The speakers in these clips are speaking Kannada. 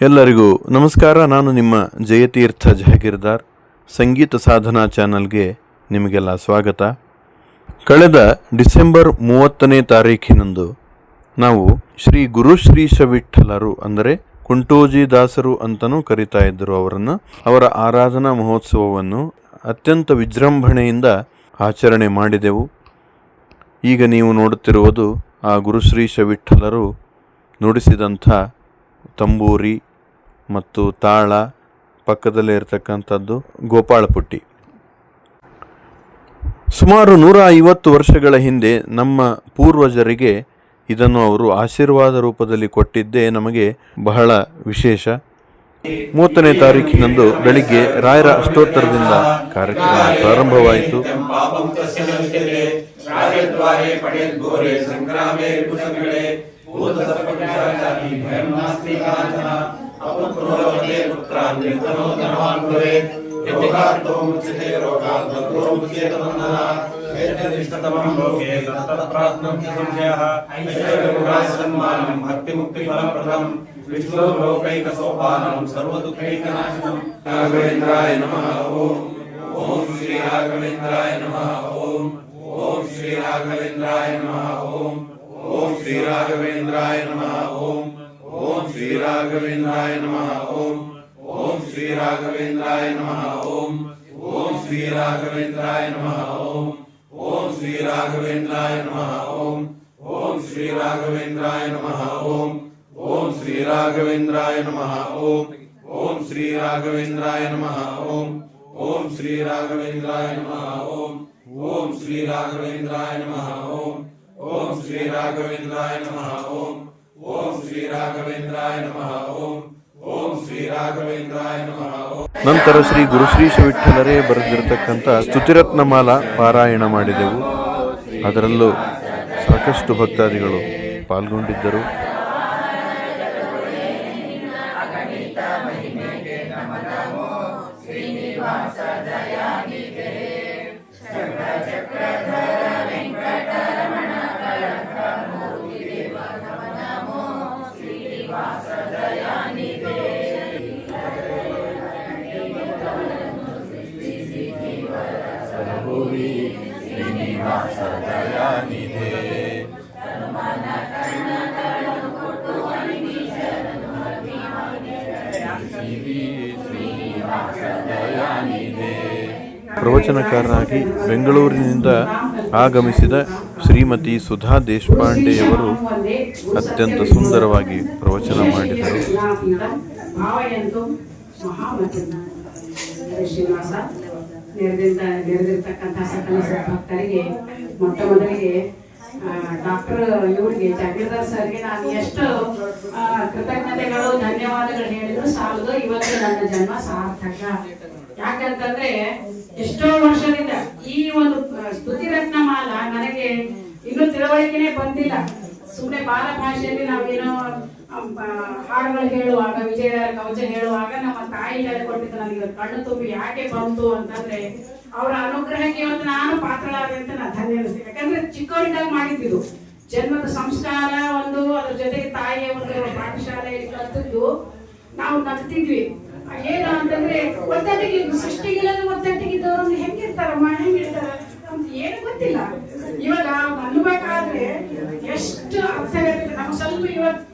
ಎಲ್ಲರಿಗೂ ನಮಸ್ಕಾರ. ನಾನು ನಿಮ್ಮ ಜಯತೀರ್ಥ ಜಹಗೀರ್ದಾರ್. ಸಂಗೀತ ಸಾಧನಾ ಚಾನಲ್ಗೆ ನಿಮಗೆಲ್ಲ ಸ್ವಾಗತ. ಕಳೆದ ಡಿಸೆಂಬರ್ ಮೂವತ್ತನೇ ತಾರೀಖಿನಂದು ನಾವು ಶ್ರೀ ಗುರುಶ್ರೀಶ ವಿಠಲರು ಅಂದರೆ ಕುಂಟೋಜಿ ದಾಸರು ಅಂತಲೂ ಕರಿತಾ ಇದ್ದರು ಅವರನ್ನು. ಅವರ ಆರಾಧನಾ ಮಹೋತ್ಸವವನ್ನು ಅತ್ಯಂತ ವಿಜೃಂಭಣೆಯಿಂದ ಆಚರಣೆ ಮಾಡಿದೆವು. ಈಗ ನೀವು ನೋಡುತ್ತಿರುವುದು ಆ ಗುರುಶ್ರೀಶ ವಿಠಲರು ನುಡಿಸಿದಂಥ ತಂಬೂರಿ ಮತ್ತು ತಾಳ ಪಕ್ಕದಲ್ಲೇ ಇರತಕ್ಕಂಥದ್ದು ಗೋಪಾಳಪುಟ್ಟಿ. ಸುಮಾರು ನೂರ ಐವತ್ತು ವರ್ಷಗಳ ಹಿಂದೆ ನಮ್ಮ ಪೂರ್ವಜರಿಗೆ ಇದನ್ನು ಅವರು ಆಶೀರ್ವಾದ ರೂಪದಲ್ಲಿ ಕೊಟ್ಟಿದ್ದೇ ನಮಗೆ ಬಹಳ ವಿಶೇಷ. ಮೂವತ್ತನೇ ತಾರೀಕಿನಂದು ಬೆಳಿಗ್ಗೆ ರಾಯರ ಅಷ್ಟೋತ್ತರದಿಂದ ಕಾರ್ಯಕ್ರಮ ಪ್ರಾರಂಭವಾಯಿತು. ಸಂಗ್ರಾಮೇ अपुत्रोलभते पुत्रान्यतनो धनवान् भवेत् योगार्थो मुच्यते रोगार्थो मुच्येत बन्धनः एतदिष्टतमं लोके तत्प्राप्नोति संशयः ऐश्वर्यगुणासन्मानं भक्तिमुक्तिफलप्रदम् विष्णुर्लोकैकसोपानं सर्वदुःखैकनाशनम् राघवेन्द्राय नमः ओम् ॐ श्रीराघवेन्द्राय नमः ओम् ॐ श्रीराघवेन्द्राय नमः राघवेंद्राय नमः ओम ओम श्री राघवेंद्राय नमः ओम ओम श्री राघवेंद्राय नमः ओम ओम श्री राघवेंद्राय नमः ओम ओम श्री राघवेंद्राय नमः ओम ओम श्री राघवेंद्राय नमः ओम ओम श्री राघवेंद्राय नमः ओम ओम श्री राघवेंद्राय नमः ओम ओम श्री राघवेंद्राय नमः ओम ओम श्री राघवेंद्राय नमः ओम ನಂತರ ಶ್ರೀ ಗುರುಶ್ರೀ ವಿಠಲರೇ ಬರೆದಿರತಕ್ಕಂಥ ಸ್ತುತಿರತ್ನ ಮಾಲ ಪಾರಾಯಣ ಮಾಡಿದೆವು. ಅದರಲ್ಲೂ ಸಾಕಷ್ಟು ಭಕ್ತಾದಿಗಳು ಪಾಲ್ಗೊಂಡಿದ್ದರು. ప్రభువి శ్రీనివాస దయానిధే ಪ್ರವಚನಕಾರನಾಗಿ ಬೆಂಗಳೂರಿನಿಂದ ಆಗಮಿಸಿದ ಶ್ರೀಮತಿ ಸುಧಾ ದೇಶಪಾಂಡೆಯವರು ಅತ್ಯಂತ ಸುಂದರವಾಗಿ ಪ್ರವಚನ ಮಾಡಿದರು. ನೆರೆದಿರ್ತಕ್ಕಂಥ ಸಕಲ ಮೊಟ್ಟ ಮೊದಲಿಗೆ ಡಾಕ್ಟರ್ ಇವ್ರಿಗೆ ಜಾಗೀರ್ದಾರ್ ಸರ್ಗೆ ನಾನು ಎಷ್ಟು ಕೃತಜ್ಞತೆಗಳು, ಧನ್ಯವಾದಗಳು ಹೇಳಿದ್ರು ಸಾಲದು. ಇವತ್ತು ನನ್ನ ಜನ್ಮ ಸಾರ್ಥಕ. ಯಾಕಂತಂದ್ರೆ ಎಷ್ಟೋ ವರ್ಷದಿಂದ ಈ ಒಂದು ಸ್ತುತಿ ರತ್ನ ಮಾಲ ನನಗೆ ಇನ್ನು ತಿಳುವಳಿಕೆನೆ ಬಂದಿಲ್ಲ. ಸುಮ್ಮನೆ ಬಾಲ ಭಾಷೆಯಲ್ಲಿ ನಾವೇನೋ ಹಾಡುಗಳು ಹೇಳುವಾಗ ವಿಜಯ ಕವಚ ಹೇಳುವಾಗ ನಮ್ಮ ತಾಯಿ ಹೇಳಿಕೊಟ್ಟಿದ್ದು ನನಗೆ, ಕಣ್ಣು ತುಂಬಿ ಯಾಕೆ ಬಂತು ಅಂತಂದ್ರೆ ಅವರ ಅನುಗ್ರಹಕ್ಕೆ ಇವತ್ತು ನಾನು ಪಾತ್ರಳಾದೆ ಅಂತ ನಾನು ಧನ್ಯ ಅನಿಸ್ತೀನಿ. ಯಾಕಂದ್ರೆ ಚಿಕ್ಕವರಿದ್ದಾಗ ಮಾಡಿದ್ದು ಜನ್ಮದ ಸಂಸ್ಕಾರ ಒಂದು, ಅದ್ರ ಜೊತೆಗೆ ತಾಯಿಯ ಒಂದು ಪಾಠಶಾಲೆಯಲ್ಲಿ ಕಲ್ತಿದ್ದು ನಾವು ನಗ್ತಿದ್ವಿ. ಏನ ಅಂತಂದ್ರೆ ಒತ್ತಟ್ಟಿಗೆ ಸೃಷ್ಟಿಗಿಲ್ಲದ ಒತ್ತಟ್ಟಿಗಿದ್ದವ್ರು ಹೆಂಗಿರ್ತಾರಮ್ಮ, ಹೆಂಗಿರ್ತಾರ? ಅಂತ ಏನು ಗೊತ್ತಿಲ್ಲ. ಇವಾಗ ಅನ್ಬೇಕಾದ್ರೆ ಎಷ್ಟು ಇರುತ್ತೆ ನಮ್ಗೆ ಸ್ವಲ್ಪ ಇವತ್ತು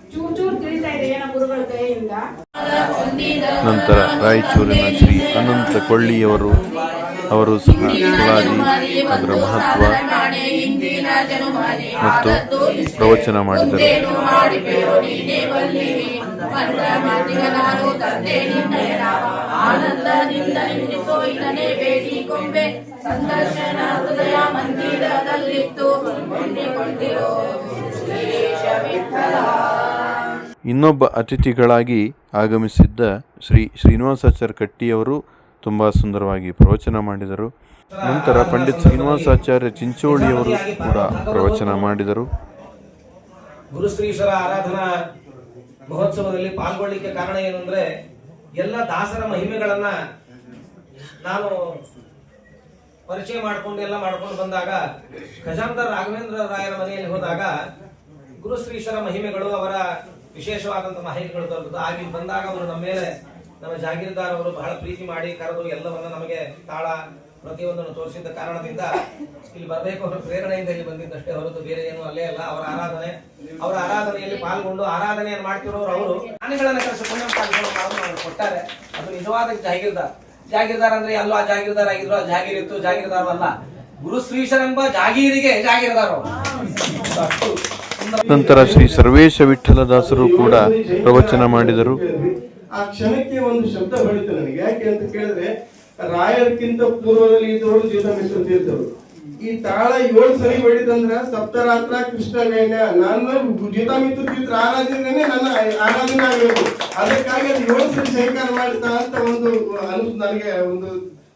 ಏನೋ ಗುರುಗಳ ಕೈಯಿಂದ ನಂತರ ರಾಯಚೂರಿನ ಶ್ರೀ ಅನಂತ ಕೊಳ್ಳಿಯವರು ಅವರು ಸಹ ಸುಳಾದಿ ಅದರ ಮಹತ್ವ ಮತ್ತು ಪ್ರವಚನ ಮಾಡಿದರು. ಇನ್ನೊಬ್ಬ ಅತಿಥಿಗಳಾಗಿ ಆಗಮಿಸಿದ್ದ ಶ್ರೀ ಶ್ರೀನಿವಾಸಾಚಾರ್ಯ ಕಟ್ಟಿಯವರು ತುಂಬ ಸುಂದರವಾಗಿ ಪ್ರವಚನ ಮಾಡಿದರು. ನಂತರ ಪಂಡಿತ್ ಶ್ರೀನಿವಾಸಾಚಾರ್ಯ ಚಿಂಚೋಳಿಯವರು ಕೂಡ ಪ್ರವಚನ ಮಾಡಿದರು. ಗುರುಶ್ರೀಶ್ವರ ಆರಾಧನಾ ಮಹೋತ್ಸವದಲ್ಲಿ ಪಾಲ್ಗೊಳ್ಳಿಕ್ಕೆ ಕಾರಣ ಏನು ಎಲ್ಲ ದಾಸರ ಮಹಿಮೆಗಳನ್ನ ನಾನು ಪರಿಚಯ ಮಾಡಿಕೊಂಡು ಎಲ್ಲ ಮಾಡ್ಕೊಂಡು ಬಂದಾಗ ಖಜಾಂದಾರ್ ರಾಘವೇಂದ್ರ ರಾಯರ ಮನೆಯಲ್ಲಿ ಹೋದಾಗ ಗುರುಶ್ರೀಶ್ವರ ಮಹಿಮೆಗಳು ಅವರ ವಿಶೇಷವಾದಂತಹ ಮಾಹಿತಿಗಳು ದೊರಕುತ್ತೆ ಆಗಿ ಬಂದಾಗ ಅವರು ನಮ್ಮ ಮೇಲೆ ನಮ್ಮ ಜಾಗೀರ್ದಾರ್ ಅವರು ಬಹಳ ಪ್ರೀತಿ ಮಾಡಿ ಕರೆದು ಎಲ್ಲವನ್ನ ನಮಗೆ ತಾಳ ಪ್ರತಿಯೊಂದನ್ನು ತೋರಿಸಿದ್ದ ಕಾರಣದಿಂದ ಇಲ್ಲಿ ಬರಬೇಕು ಅವರ ಪ್ರೇರಣೆಯಿಂದ ಇಲ್ಲಿ ಬಂದಿದ್ದಷ್ಟೇ ಹೊರತು ಬೇರೆ ಏನು ಅಲ್ಲೇ ಅಲ್ಲ. ಅವರ ಆರಾಧನೆ, ಅವರ ಆರಾಧನೆಯಲ್ಲಿ ಪಾಲ್ಗೊಂಡು ಆರಾಧನೆಯನ್ನು ಮಾಡ್ತಿರೋರು ಅವರು. ಆನೆಗಳನ್ನ ಕರೆಸಿಕೊಂಡು ಕೊಟ್ಟಾರೆ. ಅದು ನಿಜವಾದ ಜಾಗೀರ್ದಾರ್. ಜಾಗೀರ್ದಾರ್ ಅಂದ್ರೆ ಅಲ್ಲೋ ಆ ಜಾಗೀರ್ದಾರ್ ಆಗಿದ್ರು, ಆ ಜಾಗೀರ್ ಇತ್ತು, ಜಾಗೀರ್ದಾರ್ ಅಲ್ಲ. ಗುರು ಶ್ರೀಶರೆಂಬ ಜಾಗೀರಿಗೆ ಜಾಗೀರ್ದಾರ್ ನಂತರ ಶ್ರೀ ಸರ್ವೇಶ ವಿಠಲದಾಸರು ಕೂಡ ಪ್ರವಚನ ಮಾಡಿದರು. ಆ ಕ್ಷಣಕ್ಕೆ ಒಂದು ಶಬ್ದ ಹೊಡಿತು ನನಗೆ. ಯಾಕೆ ಅಂತ ಕೇಳಿದ್ರೆ ರಾಯರ್ಕಿಂತ ಪೂರ್ವದಲ್ಲಿ ಇದ್ದವರು ಜೀವನ ತೀರ್ಥರು. ಈ ತಾಳ ಏಳು ಸರಿ ಹೊಡಿತಂದ್ರ ಸಪ್ತರಾತ್ರ ಕೃಷ್ಣ ನೈನ್ಯ ನನ್ನ ಗೀತಾ ಮಿತ್ರ ಆರಾಧನೆ ನನ್ನ ಆರಾಧನೆ ಆಗಬೇಕು ಅದಕ್ಕಾಗಿ ಅದು ಏಳು ಸರಿ ಸಹಕಾರ ಮಾಡ್ತಾ ಅಂತ ಒಂದು ಅನು, ನನಗೆ ಒಂದು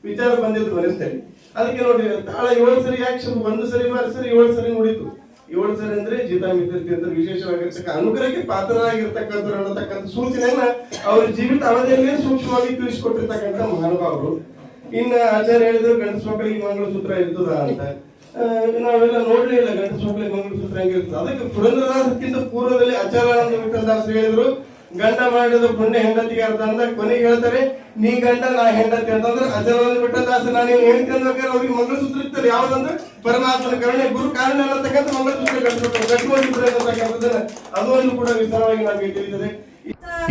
ವಿಚಾರ ಬಂದಿದ್ದು ಮನಸ್ಸಲ್ಲಿ. ಅದಕ್ಕೆ ನೋಡಿ, ತಾಳ ಏಳು ಸರಿ, ಯಾಕೆ ಒಂದು ಸರಿ ಬಾರಿ ಸರಿ, ಏಳು ಸರಿ ನುಡಿತು ಏಳು ಸರಿ ಅಂದ್ರೆ ಜೀತಾ ಮಿತ್ರಿ ಅಂತ ವಿಶೇಷವಾಗಿರ್ತಕ್ಕ ಅನುಗ್ರಹಕ್ಕೆ ಪಾತ್ರರಾಗಿರ್ತಕ್ಕಂಥವ್ರು ಅನ್ನತಕ್ಕಂಥ ಸೂಚನೆಯನ್ನ ಅವ್ರ ಜೀವಿತ ಅವಧಿಯಲ್ಲೇ ಸೂಕ್ಷ್ಮವಾಗಿ ತಿಳಿಸ್ಕೊಟ್ಟಿರ್ತಕ್ಕಂಥ ಮಹಾನುಭಾವರು. ಇನ್ನ ಆಚಾರ್ಯ ಹೇಳಿದ್ರು ಗಂಡಸ ಮಕ್ಕಳಿಗೆ ಮಂಗಳಸೂತ್ರ ಇರ್ತದ ಅಂತ. ನಾವೆಲ್ಲ ನೋಡ್ಲಿಲ್ಲ ಗಂಡಸ ಮಕ್ಕಳಿಗೆ ಮಂಗಳಸೂತ್ರ ಹೆಂಗಿರ್ತದೆ. ಅದಕ್ಕೆ ಪುರಂದ್ರದಾಸಕ್ಕಿಂತ ಪೂರ್ವದಲ್ಲಿ ಆಚಾರ್ಯಾನಂದ ವಿಠಲದಾಸರು ಹೇಳಿದ್ರು ಗಂಡ ಮಾಡಿದ ಪುಣ್ಯ ಹೆಂಡತಿಗೆ ಅರ್ಥ ಅಂದ ಕೊನೆಗೆ ಹೇಳ್ತಾರೆ ನೀ ಗಂಡ ನಾ ಹೆಂಡತಿ ಅಂತಂದ್ರೆ ಬಿಟ್ಟ ದಾಸ ನಾನು ಹೇಳ್ತೀನಿ ಅಂದ್ಬೇಕಾದ್ರೆ ಅವ್ರಿಗೆ ಮಂಗಳಸೂತ್ರ ಇರ್ತಾರೆ ಯಾವ್ದಂದ್ರೆ ಪರಮಾತ್ಮನ ಕರುಣೆ ಗುರು ಕಾರಣ ಅನ್ನತಕ್ಕಂಥ ಮಂಗಳಸೂತ್ರ ಕಟ್ಟಿಸ್ಬೇಕು ಕಟ್ಟುವಂತಿದ್ರು ಅನ್ನತಕ್ಕಂಥದ್ದನ್ನ ಅದು ಒಂದು ಕೂಡ ವಿಸ್ತಾರವಾಗಿ ನಮಗೆ ತಿಳಿದಿದೆ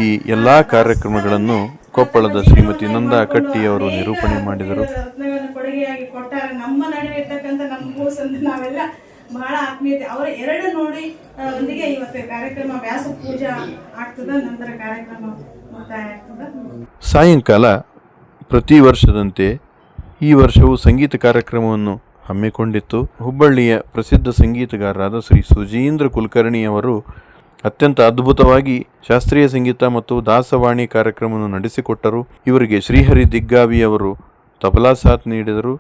ಈ ಎಲ್ಲಾ ಕಾರ್ಯಕ್ರಮಗಳನ್ನು ಕೊಪ್ಪಳದ ಶ್ರೀಮತಿ ನಂದಾ ಕಟ್ಟಿಯವರು ನಿರೂಪಣೆ ಮಾಡಿದರು. ರತ್ನಗಳನ್ನು ಕೊಡುಗೆಯಾಗಿ ಕೊಟ್ಟಾರೆ. ನಮ್ಮ ನಡುವೆ ಇರ್ತಕ್ಕಂಥ ನಮ್ಮ ನಾವೆಲ್ಲ ಬಹಳ ಆತ್ಮೀಯತೆ. ಅವರ ಎರಡು ನೋಡಿ ಒಂದಿಗೆ ಇವತ್ತು ಕಾರ್ಯಕ್ರಮ, ವ್ಯಾಸ ಪೂಜಾ ಆಗ್ತದ, ನಂತರ ಕಾರ್ಯಕ್ರಮ ಮುಕ್ತಾಯ ಆಗ್ತದ. ಸಾಯಂಕಾಲ ಪ್ರತಿ ವರ್ಷದಂತೆ ಈ ವರ್ಷವೂ ಸಂಗೀತ ಕಾರ್ಯಕ್ರಮವನ್ನು ಹಮ್ಮಿಕೊಂಡಿತ್ತು. ಹುಬ್ಬಳ್ಳಿಯ ಪ್ರಸಿದ್ಧ ಸಂಗೀತಗಾರರಾದ ಶ್ರೀ ಸುಜೀಂದ್ರ ಕುಲಕರ್ಣಿಯವರು ಅತ್ಯಂತ ಅದ್ಭುತವಾಗಿ ಶಾಸ್ತ್ರೀಯ ಸಂಗೀತ ಮತ್ತು ದಾಸವಾಣಿ ಕಾರ್ಯಕ್ರಮವನ್ನು ನಡೆಸಿಕೊಟ್ಟರು. ಇವರಿಗೆ ಶ್ರೀಹರಿ ದಿಗ್ಗಾವಿ ಅವರು ತಬಲಾ ಸಾಥ್ ನೀಡಿದರು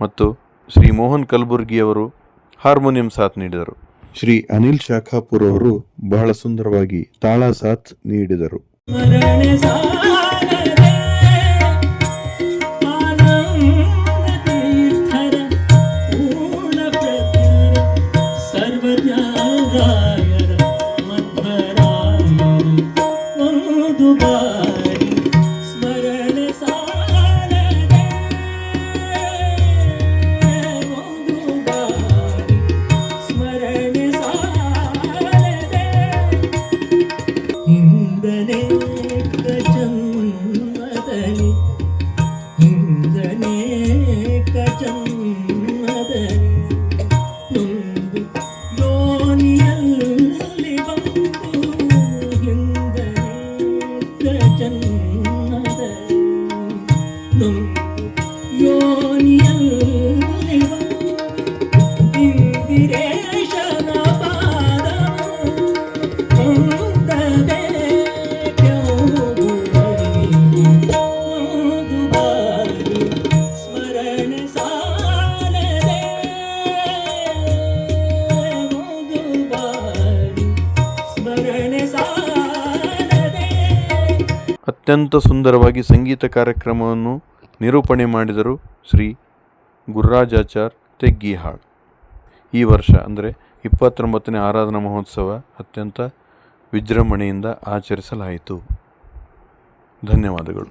ಮತ್ತು ಶ್ರೀ ಮೋಹನ್ ಕಲಬುರ್ಗಿ ಅವರು ಹಾರ್ಮೋನಿಯಂ ಸಾಥ್ ನೀಡಿದರು. ಶ್ರೀ ಅನಿಲ್ ಶಾಖಾಪುರ್ ಅವರು ಬಹಳ ಸುಂದರವಾಗಿ ತಾಳ ಸಾಥ್ ನೀಡಿದರು. ಸ್ಮರಣೆ ಅತ್ಯಂತ ಸುಂದರವಾಗಿ ಸಂಗೀತ ಕಾರ್ಯಕ್ರಮವನ್ನು ನಿರೂಪಣೆ ಮಾಡಿದರು ಶ್ರೀ ಗುರ್ರಾಜಾಚಾರ್ ತೆಗ್ಗಿಹಾಳ್. ಈ ವರ್ಷ, ಅಂದರೆ ಇಪ್ಪತ್ತೊಂಬತ್ತನೇ ಆರಾಧನಾ ಮಹೋತ್ಸವ ಅತ್ಯಂತ ವಿಜೃಂಭಣೆಯಿಂದ ಆಚರಿಸಲಾಯಿತು. ಧನ್ಯವಾದಗಳು.